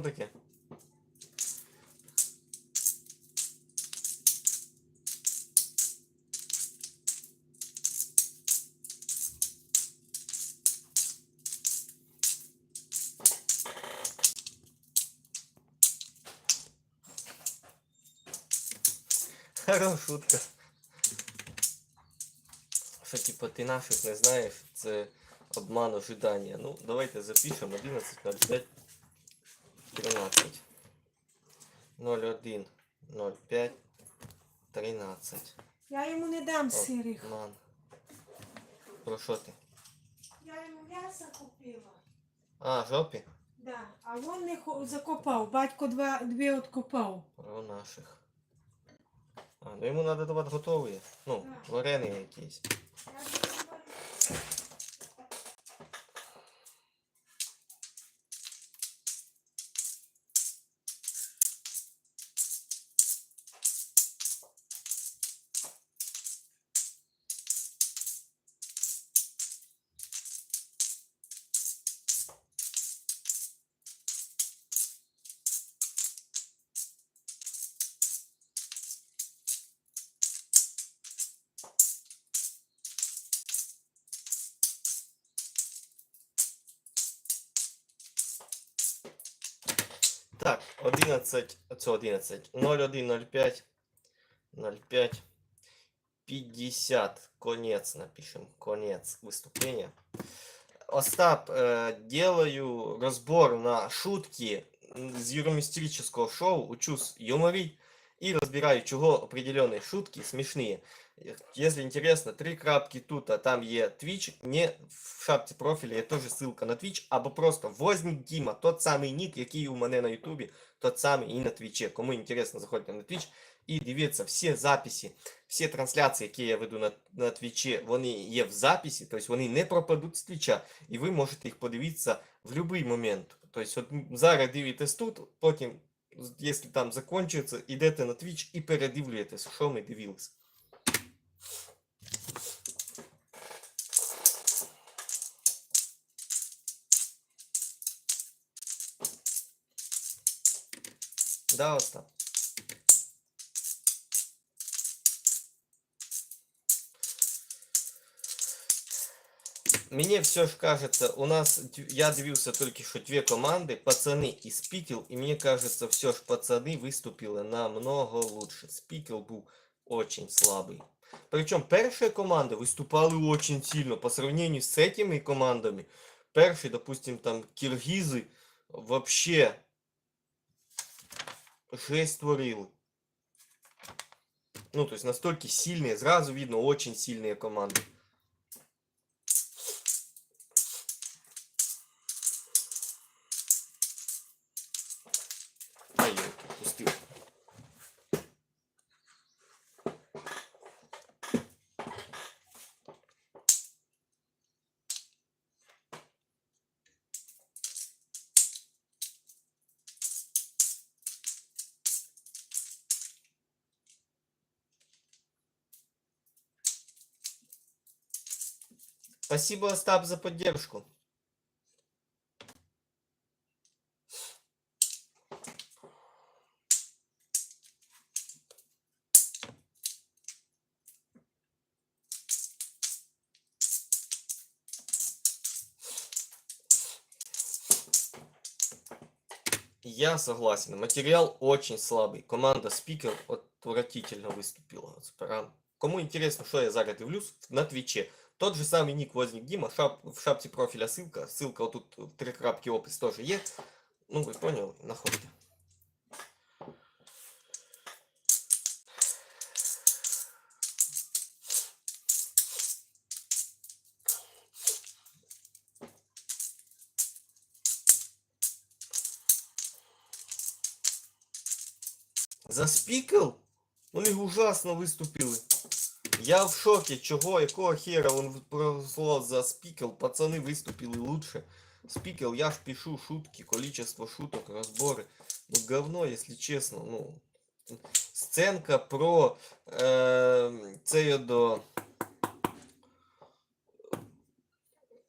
таке? Хороша шутка. Що типа ти наших не знаєш, це обман ожидання. Ну, давайте запишемо 11.05 13. 01 05 13. Я йому не дам сирих. Обман. Про що ти? Я йому м'ясо купила. А, жопі? Да. А він не хо- закопав. Батько два, дві откопав. Про наших. А, ну йому треба давати готові. Ну, варені якісь. Я 11, це 11, 0105, 05, 50, конец напишем, конец выступления. Остап, э, делаю разбор на шутки м, з юмористического шоу, учусь юморить и разбираю, чего определенные шутки смешные. Э, Если интересно, три крапки тут, а там є Twitch, не в шапці профіля є теж ссылка на Twitch, або просто Возник Діма, тот самий нік, який у мене на Ютубі, тот самий і на Твічі. Кому інтересно, заходьте на Twitch і дивіться всі записи, всі трансляції, які я веду на, на Твічі, вони є в записі, тобто вони не пропадуть з Твіча, і ви можете їх подивитися в будь-який момент. Тобто, от м, зараз дивитесь тут, потім, з- якщо там закінчується, йдете на Twitch і передивлюєтесь, що ми дивилися. Да, Остап? Мне все ж кажется, у нас, я дивился только что две команды, пацаны и Спикел, и мне кажется, все ж пацаны выступили намного лучше. Спикел был очень слабый. Причем першие команды выступали очень сильно по сравнению с этими командами. Першие, допустим, там киргизы вообще жесть творили. Ну, то есть настолько сильные, сразу видно, очень сильные команды. Спасибо, Остап, за поддержку. Я согласен. Материал очень слабый. Команда спикер отвратительно выступила. Прям. Кому интересно, что я зараз дивлюсь на Твиче. Тот же самый ник Возник Дима, шап, в шапці профиля ссылка. Ссылка вот тут в три крапки опис тоже есть. Ну, вы поняли, находите. За спікел? Вони ужасно виступили. Я в шоке, чого, якого хера он произошло за спикел. Пацаны выступили лучше. Спикел, я ж пишу шутки, количество шуток, разборы. Ну, говно, если честно. Ну, сценка про е, це до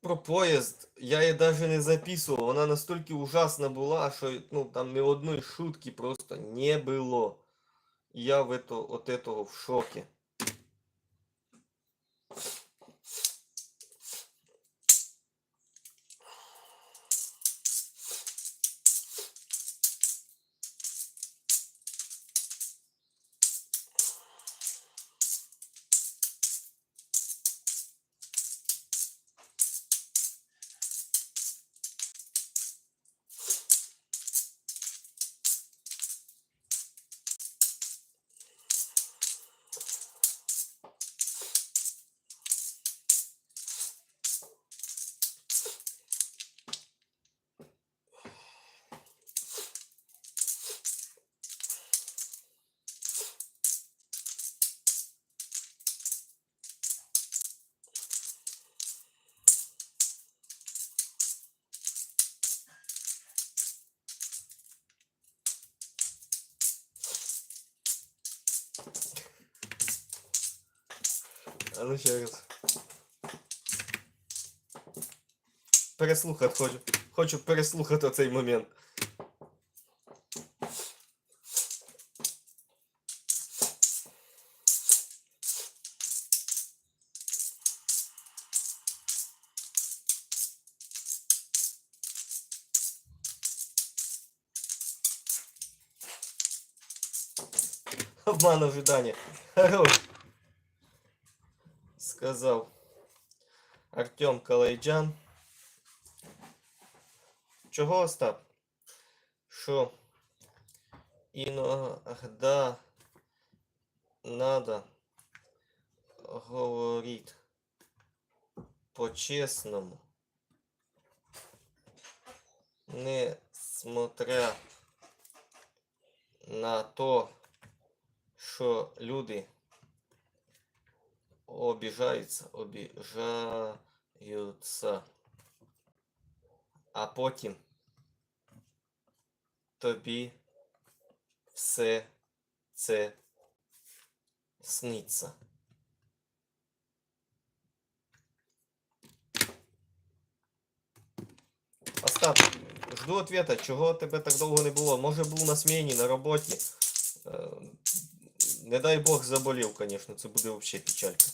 про поїзд. Я її даже не записував. Вона настільки ужасна була, що ну, там ні одної шутки просто не було. Я в это, от этого в шоке. А ну ще раз. Переслухати хочу. Хочу переслухати цей момент. Обман ожидания. Хорош. Сказав Артем Калайджан. Чого Остап? Що іногда надо говорить по-чесному, несмотря на то, що люди обіжаються, обіжаються. А потім тобі все це сниться. Остап, жду ответа, чого тебе так довго не було? Може був на сміні, на роботі. Е, Не дай Бог заболів, звісно, це буде взагалі печалька.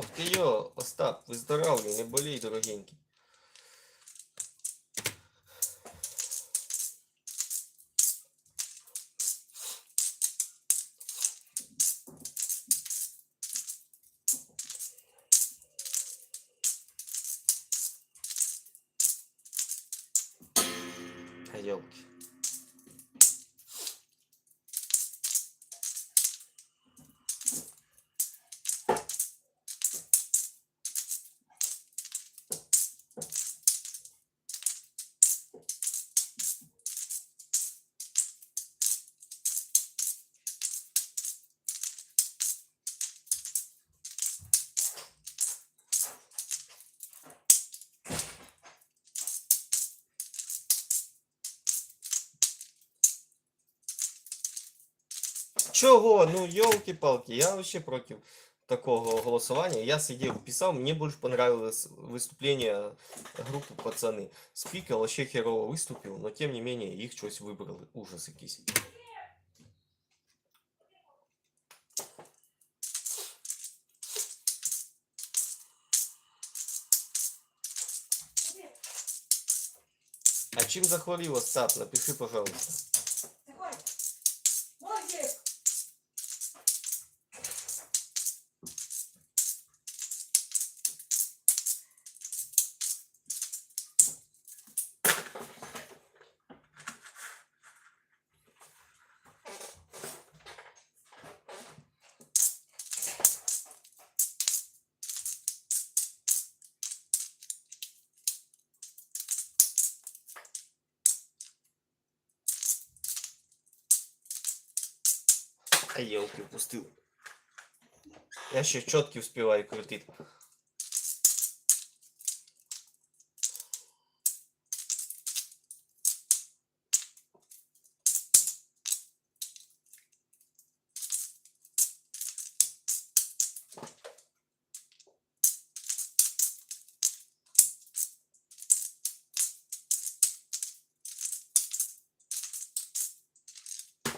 Ох ти йо, Остап, виздоравлюй, не болій, дорогенький. Чого? Ну, елки-палки, я вообще против такого голосования. Я сидел, писал, мне больше понравилось выступление группы пацаны. Спикер вообще херово выступил, но тем не менее их щось выбрали. Ужас якийсь. А чим захворів Остап? Напиши, пожалуйста. Такой. Мозик. А елки упустил. Я ще чіткі успіваю крутити.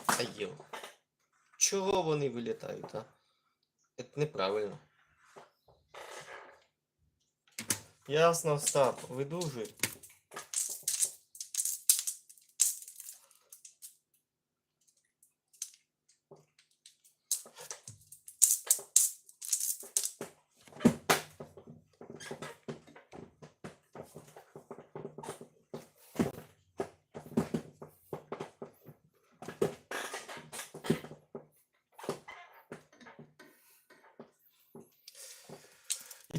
А йо. Чого вони вилітають, а? Це неправильно. Ясно, Остап, видужуй.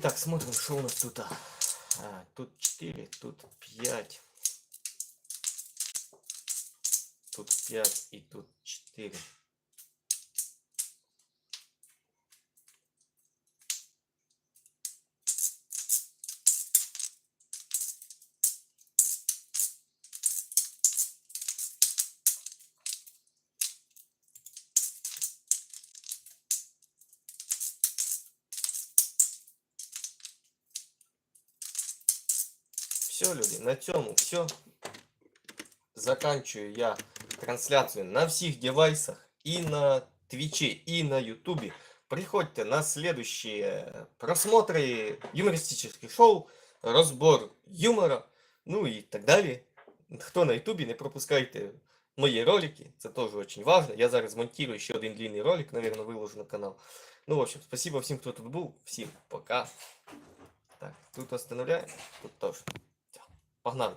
Итак, смотрим, что у нас тут. А, А, тут 4, тут 5. Тут 5 и тут 4. Все, люди, на цьому все. Заканчиваю я трансляцию на всех девайсах. И на Твиче, и на Ютубе. Приходьте на следующие просмотры юмористических шоу, разбор юмора, ну и так далее. Хто на Ютубе, не пропускайте мої ролики, це теж очень важно. Я зараз монтирую ще один длинний ролик, наверное, выложу на канал. Ну, в общем, спасибо всем, кто тут был. Всем пока. Так, тут остановляем, тут тоже. Погнали.